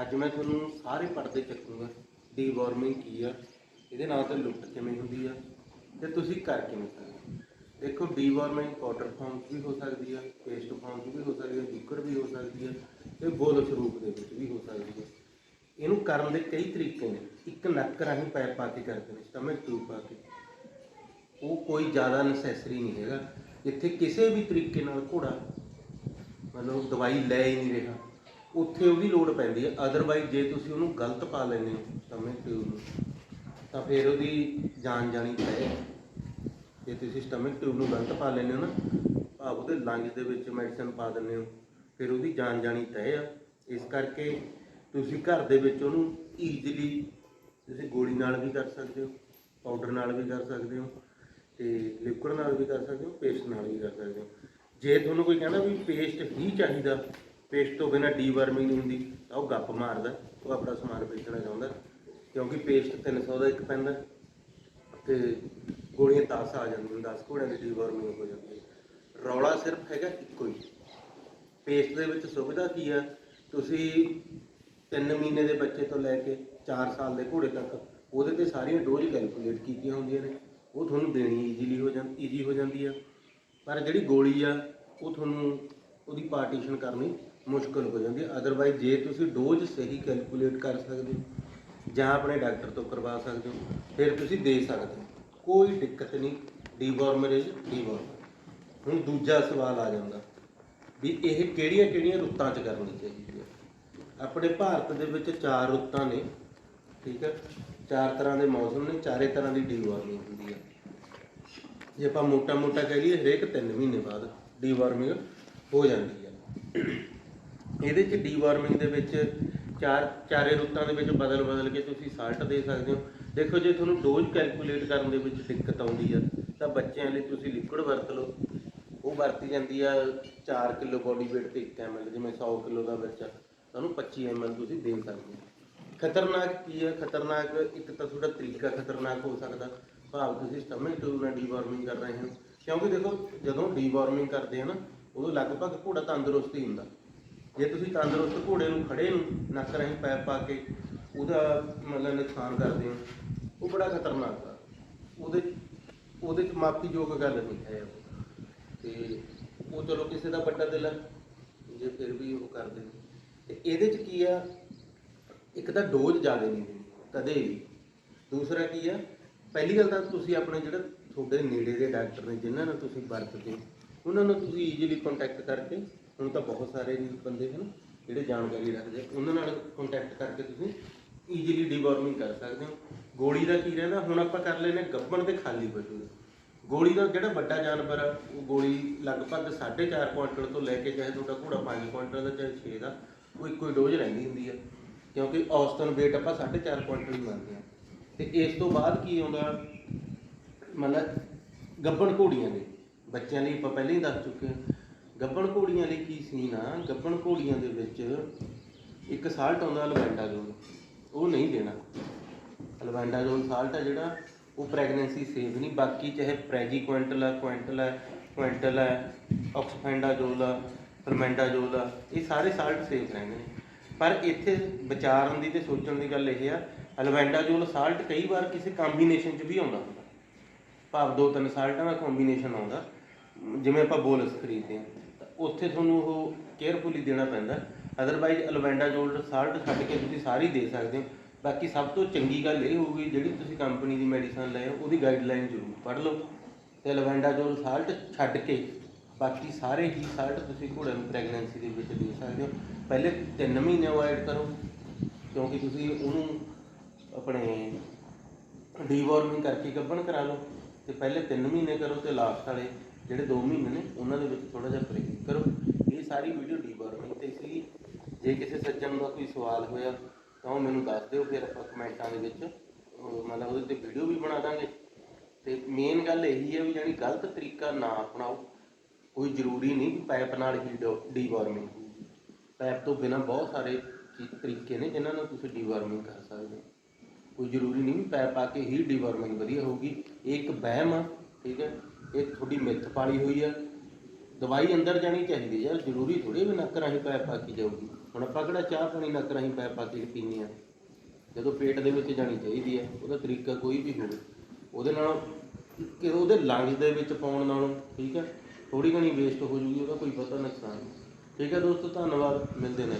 ਅੱਜ ਮੈਂ ਤੁਹਾਨੂੰ ਸਾਰੇ ਪਰਦੇ ਚੱਕੂਗਾ ਡੀਵਾਰਮਿੰਗ ਕੀ ਆ, ਇਹਦੇ ਨਾਲ ਤਾਂ ਲੁੱਟ ਕਿਵੇਂ ਹੁੰਦੀ ਆ, ਤੇ ਤੁਸੀਂ ਕਰ ਕਿਵੇਂ ਸਕਦੇ ਹੋ। ਦੇਖੋ ਡੀਵਾਰਮਿੰਗ ਪਾਊਡਰ ਫਾਰਮ 'ਚ ਵੀ ਹੋ ਸਕਦੀ ਆ ਪੇਸਟ ਫਾਰਮ 'ਚ ਵੀ ਹੋ ਸਕਦੀ ਆ ਲਿਕਵਿਡ ਵੀ ਹੋ ਸਕਦੀ ਆ, ਤੇ ਗੋਲ ਰੂਪ ਦੇ ਵਿੱਚ ਵੀ ਹੋ ਸਕਦੀ ਆ। ਇਹਨੂੰ ਕਰਨ ਦੇ ਕਈ ਤਰੀਕੇ ਨੇ। ਇੱਕ ਨੱਕ ਰਾਹੀਂ ਪੈਪ ਪਾ ਕੇ ਕਰਦੇ ਨੇ ਸਟਮਕ ਟਿਊਬ ਪਾ ਕੇ। ਉਹ ਕੋਈ ਜ਼ਿਆਦਾ ਨੈਸੈਸਰੀ ਨਹੀਂ ਹੈਗਾ। ਜਿੱਥੇ ਕਿਸੇ ਵੀ ਤਰੀਕੇ ਨਾਲ ਘੋੜਾ, ਮਤਲਬ ਦਵਾਈ ਲੈ ਹੀ ਨਹੀਂ ਰਿਹਾ। ਉੱਥੇ ਉਹਦੀ ਲੋੜ ਪੈਂਦੀ ਹੈ। ਅਦਰਵਾਈਜ਼ ਜੇ ਤੁਸੀਂ ਉਹਨੂੰ ਗਲਤ ਪਾ ਲੈਂਦੇ ਹੋ ਸਟਮਕ ਟਿਊਬ ਨੂੰ ਤਾਂ ਫਿਰ ਉਹਦੀ ਜਾਨ ਜਾਣੀ ਪਏ ਜੇ ਤੁਸੀਂ ਸਟਮਕ ਟਿਊਬ ਨੂੰ ਗਲਤ ਪਾ ਲੈਂਦੇ ਹੋ ਨਾ, ਭਾਵ ਉਹਦੇ ਲੰਗਸ ਦੇ ਵਿੱਚ ਮੈਡੀਸਨ ਪਾ ਦਿੰਦੇ ਹੋ, ਫਿਰ ਉਹਦੀ ਜਾਨ ਜਾਣੀ ਤੈਅ ਆ। ਇਸ ਕਰਕੇ ਤੁਸੀਂ ਘਰ ਦੇ ਵਿੱਚ ਉਹਨੂੰ ਈਜ਼ੀਲੀ ਤੁਸੀਂ ਗੋਲੀ ਨਾਲ ਵੀ ਕਰ ਸਕਦੇ ਹੋ ਪਾਊਡਰ ਨਾਲ ਵੀ ਕਰ ਸਕਦੇ ਹੋ, ਤੇ ਲਿਕੁਇਡ ਨਾਲ ਵੀ ਕਰ ਸਕਦੇ ਹੋ ਪੇਸਟ ਨਾਲ ਵੀ ਕਰ ਸਕਦੇ ਹੋ। ਜੇ ਤੁਹਾਨੂੰ ਕੋਈ ਕਹਿੰਦਾ ਵੀ ਪੇਸਟ ਹੀ ਚਾਹੀਦਾ ਪੇਸਟ ਤੋਂ ਬਿਨਾ ਡੀਵਰਮਿੰਗ ਨਹੀਂ ਹੁੰਦੀ, ਤਾਂ ਉਹ ਗੱਪ ਮਾਰਦਾ, ਉਹ ਆਪਣਾ ਸਮਾਨ ਵੇਚਣਾ ਚਾਹੁੰਦਾ, ਕਿਉਂਕਿ ਪੇਸਟ 300 ਦਾ ਇੱਕ ਪੈਂਦਾ, ਤੇ ਗੋਲੀਆਂ 10 ਆ ਜਾਂਦੀਆਂ 10 ਘੋੜਿਆਂ ਦੀ ਡੀਵਰਮਿੰਗ ਹੋ ਜਾਂਦੀ ਹੈ। ਰੌਲਾ ਸਿਰਫ ਹੈਗਾ ਇੱਕੋ ਹੀ। ਪੇਸਟ ਦੇ ਵਿੱਚ ਸੁਵਿਧਾ ਕੀ ਆ? ਤੁਸੀਂ 3 ਮਹੀਨੇ ਦੇ ਬੱਚੇ ਤੋਂ ਲੈ ਕੇ 4 ਸਾਲ ਦੇ ਘੋੜੇ ਤੱਕ, ਉਹਦੇ ਤੇ ਸਾਰੀਆਂ ਡੋਜ਼ ਕੈਲਕੂਲੇਟ ਕੀਤੀਆਂ ਹੁੰਦੀਆਂ ਨੇ। ਉਹ ਤੁਹਾਨੂੰ ਦੇਣੀ ਈਜ਼ੀਲੀ ਹੋ ਜਾਂਦੀ ਈਜ਼ੀ ਹੋ ਜਾਂਦੀ ਆ। ਪਰ ਜਿਹੜੀ ਗੋਲੀ ਆ, ਉਹ ਤੁਹਾਨੂੰ ਉਹਦੀ ਪਾਰਟੀਸ਼ਨ ਕਰਨੀ ਮੁਸ਼ਕਲ ਹੋ ਜਾਂਦੀ ਹੈ। ਅਦਰਵਾਈਜ਼ ਜੇ ਤੁਸੀਂ ਡੋਜ਼ ਸਹੀ ਕੈਲਕੂਲੇਟ ਕਰ ਸਕਦੇ ਹੋ, ਜਾਂ ਆਪਣੇ ਡਾਕਟਰ ਤੋਂ ਕਰਵਾ ਸਕਦੇ ਹੋ, ਫਿਰ ਤੁਸੀਂ ਦੇ ਸਕਦੇ ਹੋ। ਕੋਈ ਦਿੱਕਤ ਨਹੀਂ। ਡੀਵਰਮਰੇਜ ਡੀਵਰਮਰ ਹੁਣ ਦੂਜਾ ਸਵਾਲ ਆ ਜਾਂਦਾ ਵੀ ਇਹ ਕਿਹੜੀਆਂ ਕਿਹੜੀਆਂ ਰੁੱਤਾਂ 'ਚ ਕਰਨੀ ਚਾਹੀਦੀ ਹੈ? ਆਪਣੇ ਭਾਰਤ ਦੇ ਵਿੱਚ ਚਾਰ ਰੁੱਤਾਂ ਨੇ, ਠੀਕ ਹੈ? ਚਾਰ ਤਰ੍ਹਾਂ ਦੇ ਮੌਸਮ ਨੇ, ਚਾਰੇ ਤਰ੍ਹਾਂ ਦੀ ਡੀਵਾਰਮਿੰਗ ਹੁੰਦੀ ਹੈ। ਜੇ ਆਪਾਂ ਮੋਟਾ ਮੋਟਾ ਕਹਿ ਲਈਏ, ਹਰੇਕ 3 ਮਹੀਨੇ ਬਾਅਦ ਡੀਵਾਰਮਿੰਗ ਹੋ ਜਾਂਦੀ ਹੈ। ਇਹਦੇ ਚ ਡੀਵਾਰਮਿੰਗ ਦੇ ਵਿੱਚ ਚਾਰ, ਚਾਰੇ ਰੁੱਤਾਂ ਦੇ ਵਿੱਚ ਬਦਲ ਬਦਲ ਕੇ ਤੁਸੀਂ ਸਾਲਟ ਦੇ ਸਕਦੇ ਹੋ। ਦੇਖੋ, ਜੇ ਤੁਹਾਨੂੰ ਡੋਜ਼ ਕੈਲਕੂਲੇਟ ਕਰਨ ਦੇ ਵਿੱਚ ਦਿੱਕਤ ਆਉਂਦੀ ਆ, ਤਾਂ ਬੱਚਿਆਂ ਲਈ ਤੁਸੀਂ ਲਿਕੁਇਡ ਵਰਤ ਲਓ। ਉਹ ਵਰਤੀ ਜਾਂਦੀ ਆ 4 ਕਿਲੋ ਬੋਡੀ weight ਤੇ 1 ml, ਜਿਵੇਂ 100 ਕਿਲੋ ਦਾ ਬੱਚਾ। ਤੁਹਾਨੂੰ 25 ml ਤੁਸੀਂ ਦੇ ਸਕਦੇ ਹੋ। ਖਤਰਨਾਕ ਕੀ ਹੈ ਖਤਰਨਾਕ, ਇੱਕ ਤਾਂ ਤੁਹਾਡਾ ਤਰੀਕਾ ਖਤਰਨਾਕ ਹੋ ਸਕਦਾ। ਭਾਵ ਤੁਸੀਂ ਸਟਮਕ ਟਿਊਬ ਨਾਲ ਡੀਵਾਰਮਿੰਗ ਕਰ ਰਹੇ ਹੋ। ਕਿਉਂਕਿ ਦੇਖੋ, ਜਦੋਂ ਡੀਵਾਰਮਿੰਗ ਕਰਦੇ ਆ ਨਾ, ਉਦੋਂ ਲਗਭਗ ਘੋੜਾ ਤੰਦਰੁਸਤ ਹੀ ਹੁੰਦਾ। ਜੇ ਤੁਸੀਂ ਤੰਦਰੁਸਤ ਘੋੜੇ ਨੂੰ ਖੜੇ ਨੂੰ ਨੱਕ ਰਾਹੀਂ ਪੈਪ ਪਾ ਕੇ ਉਹਦਾ ਮਤਲਬ ਨੁਕਸਾਨ ਕਰਦੇ ਹੋ ਉਹ ਬੜਾ ਖਤਰਨਾਕ ਆ। ਉਹਦੇ ਉਹਦੇ ਚ ਮਾਫੀਯੋਗ ਗੱਲ ਨਹੀਂ ਹੈ। ਉਹ। ਤੇ ਉਹ ਚਲੋ ਕਿਸੇ ਦਾ ਵੱਡਾ ਦਿਲ ਆ ਜੇ ਫਿਰ ਵੀ ਉਹ ਕਰਦੇ ਨੇ। ਤੇ ਇਹਦੇ ਚ ਕੀ ਆ? ਇੱਕ ਤਾਂ ਡੋਜ਼ ਜ਼ਿਆਦਾ ਨਹੀਂ ਦੇਣੀ ਕਦੇ ਵੀ। ਦੂਸਰਾ ਕੀ ਆ? ਪਹਿਲੀ ਗੱਲ ਤਾਂ ਤੁਸੀਂ ਆਪਣੇ ਜਿਹੜਾ ਤੁਹਾਡੇ ਨੇੜੇ ਦੇ ਡਾਕਟਰ ਨੇ ਜਿਨ੍ਹਾਂ ਨਾਲ ਤੁਸੀਂ ਵਰਤਦੇ ਹੋ, ਉਹਨਾਂ ਨੂੰ ਤੁਸੀਂ ਈਜ਼ੀਲੀ ਕੰਟੈਕਟ ਕਰਕੇ ਹੁਣ ਤਾਂ ਬਹੁਤ ਸਾਰੇ ਬੰਦੇ ਹਨ ਜਿਹੜੇ ਜਾਣਕਾਰੀ ਰੱਖਦੇ ਆ, ਉਹਨਾਂ ਨਾਲ ਕੰਟੈਕਟ ਕਰਕੇ ਤੁਸੀਂ ਈਜ਼ੀਲੀ ਡੀਵਾਰਮਿੰਗ ਕਰ ਸਕਦੇ ਹੋ। ਗੋਲੀ ਦਾ ਕੀ ਰਹਿੰਦਾ ਹੁਣ ਆਪਾਂ ਕਰ ਲੈਨੇ ਗੱਬਣ ਤੇ ਖਾਲੀ ਪਸ਼ੂ ਦਾ ਗੋਲੀ ਦਾ ਜਿਹੜਾ ਵੱਡਾ ਜਾਨਵਰ ਆ ਉਹ ਗੋਲੀ ਲਗਭਗ 4.5 ਕੁਇੰਟਲ ਤੋਂ ਲੈ ਕੇ ਚਾਹੇ ਤੁਹਾਡਾ ਘੋੜਾ 5 ਕੁਇੰਟਲ ਦਾ ਚਾਹੇ 6 ਦਾ ਉਹ ਇੱਕੋ ਹੀ ਡੋਜ਼ ਰਹਿੰਦੀ ਹੁੰਦੀ ਆ। ਕਿਉਂਕਿ ਔਸਤਨ weight ਆਪਾਂ 4.5 ਕੁਇੰਟਲ ਹੀ ਮੰਨਦੇ ਆ। ਤੇ ਇਸ ਤੋਂ ਬਾਅਦ ਕੀ ਆਉਂਦਾ ਮਤਲਬ ਗੱਬਣ ਘੋੜੀਆਂ ਨੇ ਬੱਚਿਆਂ ਲਈ ਆਪਾਂ ਪਹਿਲਾਂ ਹੀ ਦੱਸ ਚੁੱਕੇ ਹਾਂ ਗੱਬਣ ਘੋੜੀਆਂ ਲਈ ਕੀ ਸੀਨ ਆ? ਗੱਬਣ ਘੋੜੀਆਂ ਦੇ ਵਿੱਚ ਇੱਕ ਸਾਲਟ ਆਉਂਦਾ ਲਵੈਂਡਾਜੋਲ ਉਹ ਨਹੀਂ ਦੇਣਾ। ਲਵੈਂਡਾਜੋਲ ਸਾਲਟ ਆ ਜਿਹੜਾ, ਉਹ ਪ੍ਰੈਗਨੈਂਸੀ ਸੇਫ ਨਹੀਂ, ਬਾਕੀ ਚਾਹੇ ਪ੍ਰੈਜੀ ਕੁਇੰਟਲ ਆ ਕੁਇੰਟਲ ਹੈ ਕੁਇੰਟਲ ਹੈ ਆਕਸਫੈਂਡਾਜੋਲ ਆ ਫਰਮੈਂਡਾਜੋਲ ਆ ਇਹ ਸਾਰੇ ਸਾਲਟ ਸੇਫ ਰਹਿੰਦੇ ਨੇ। ਪਰ ਇੱਥੇ ਵਿਚਾਰਨ ਦੀ ਤੇ ਸੋਚਣ ਦੀ ਗੱਲ ਇਹ ਆ ਅਲਵੈਂਡਾਜੋਲ ਸਾਲਟ ਕਈ ਵਾਰ ਕਿਸੇ ਕੰਬੀਨੇਸ਼ਨ 'ਚ ਵੀ ਆਉਂਦਾ ਹੁੰਦਾ। ਭਾਵ ਦੋ ਤਿੰਨ ਸਾਲਟਾਂ ਦਾ ਕੰਬੀਨੇਸ਼ਨ ਆਉਂਦਾ। ਜਿਵੇਂ ਆਪਾਂ ਬੋਲਸ ਖਰੀਦਦੇ ਹਾਂ। ਉੱਥੇ ਤੁਹਾਨੂੰ ਉਹ ਕੇਅਰਫੁਲੀ ਦੇਣਾ ਪੈਂਦਾ। ਅਦਰਵਾਈਜ਼ ਅਲਵੈਂਡਾਜੋਲ ਸਾਲਟ ਛੱਡ ਕੇ ਤੁਸੀਂ ਸਾਰੀ ਦੇ ਸਕਦੇ ਹੋ। ਬਾਕੀ ਸਭ ਤੋਂ ਚੰਗੀ ਗੱਲ ਇਹ ਹੋਊਗੀ, ਜਿਹੜੀ ਤੁਸੀਂ ਕੰਪਨੀ ਦੀ ਮੈਡੀਸਨ ਲਏ ਹੋ, ਉਹਦੀ ਗਾਈਡਲਾਈਨ ਜ਼ਰੂਰ ਪੜ੍ਹ ਲਓ। ਤੇ ਅਲਵੈਂਡਾਜੋਲ ਸਾਲਟ ਛੱਡ ਕੇ ਬਾਕੀ ਸਾਰੇ ਹੀ ਸਾਲਟ ਤੁਸੀਂ ਘੋੜੇ ਨੂੰ ਪ੍ਰੈਗਨੈਂਸੀ ਦੇ ਵਿੱਚ ਦੇ ਸਕਦੇ ਹੋ। ਪਹਿਲੇ 3 ਮਹੀਨੇ ਅਵੋਇਡ ਕਰੋ, ਕਿਉਂਕਿ ਤੁਸੀਂ ਉਹਨੂੰ ਆਪਣੇ ਡੀਵਾਰਮਿੰਗ ਕਰਕੇ ਗੱਭਣ ਕਰਾ ਲਓ। ਤੇ ਪਹਿਲੇ 3 ਮਹੀਨੇ ਕਰੋ ਤੇ ਲਾਸਟ ਵਾਲੇ ਜਿਹੜੇ 2 ਮਹੀਨੇ ਨੇ, ਉਹਨਾਂ ਦੇ ਵਿੱਚ ਥੋੜਾ ਜਿਹਾ ਪਰਹੇਜ਼ ਕਰੋ। ਇਹ ਸਾਰੀ ਵੀਡੀਓ ਡੀਵਾਰਮਿੰਗ ਤੇ ਸੀ। ਜੇ ਕਿਸੇ ਸੱਜਣ ਦਾ ਕੋਈ ਸਵਾਲ ਹੋਇਆ, ਤਾਂ ਉਹ ਮੈਨੂੰ ਦੱਸ ਦਿਓ, ਫਿਰ ਆਪਾਂ ਕਮੈਂਟਾਂ ਦੇ ਵਿੱਚ ਮਤਲਬ ਉਹਦੇ ਤੇ ਵੀਡੀਓ ਵੀ ਬਣਾ ਦਾਂਗੇ। ਤੇ ਮੇਨ ਗੱਲ ਇਹੀ ਹੈ ਵੀ ਜਾਨੀ ਗਲਤ ਤਰੀਕਾ ਨਾ ਅਪਣਾਓ। ਕੋਈ ਜ਼ਰੂਰੀ ਨਹੀਂ ਕਿ ਪਾਈਪ ਨਾਲ ਹੀ ਡੀਵਾਰਮਿੰਗ ਹੋਊਗੀ ਪਾਈਪ ਤੋਂ ਬਿਨਾ ਬਹੁਤ ਸਾਰੇ ਚੀ- ਤਰੀਕੇ ਨੇ ਜਿਨ੍ਹਾਂ ਨਾਲ ਤੁਸੀਂ ਡੀਵਾਰਮਿੰਗ ਕਰ ਸਕਦੇ ਹੋ। ਕੋਈ ਜ਼ਰੂਰੀ ਨਹੀਂ ਵੀ ਪੈਪ ਪਾ ਕੇ ਹੀ ਡੀਵਾਰਮਿੰਗ ਵਧੀਆ ਹੋਊਗੀ। ਇਹ ਇੱਕ ਵਹਿਮ ਆ, ਠੀਕ ਹੈ। ਇਹ ਤੁਹਾਡੀ ਮਿੱਥ ਪਾਲੀ ਹੋਈ ਆ। ਦਵਾਈ ਅੰਦਰ ਜਾਣੀ ਚਾਹੀਦੀ ਹੈ ਯਾਰ ਜ਼ਰੂਰੀ ਥੋੜੀ ਵੀ ਨੱਕ ਰਾਹੀਂ ਪੈਪ ਪਾ ਕੇ ਜਾਊਗੀ। ਹੁਣ ਆਪਾਂ ਕਿਹੜਾ ਚਾਹ ਪਾਣੀ ਨੱਕ ਰਾਹੀਂ ਪੈ ਪਾ ਕੇ ਪੀਂਦੇ ਆ? ਜਦੋਂ ਪੇਟ ਦੇ ਵਿੱਚ ਜਾਣੀ ਚਾਹੀਦੀ ਹੈ ਉਹਦਾ ਤਰੀਕਾ ਕੋਈ ਵੀ ਹੋਵੇ। ਉਹਦੇ ਨਾਲ ਕਿ ਉਹਦੇ ਲੰਗਸ ਦੇ ਵਿੱਚ ਪਾਉਣ ਨਾਲੋਂ, ਠੀਕ ਹੈ ਥੋੜੀ ਘਣੀ ਵੇਸਟ ਹੋ ਜੂਗੀ, ਉਹਦਾ ਕੋਈ ਪਤਾ ਨੁਕਸਾਨ ਠੀਕ ਹੈ ਦੋਸਤੋ, ਧੰਨਵਾਦ। ਮਿਲਦੇ ਨੇ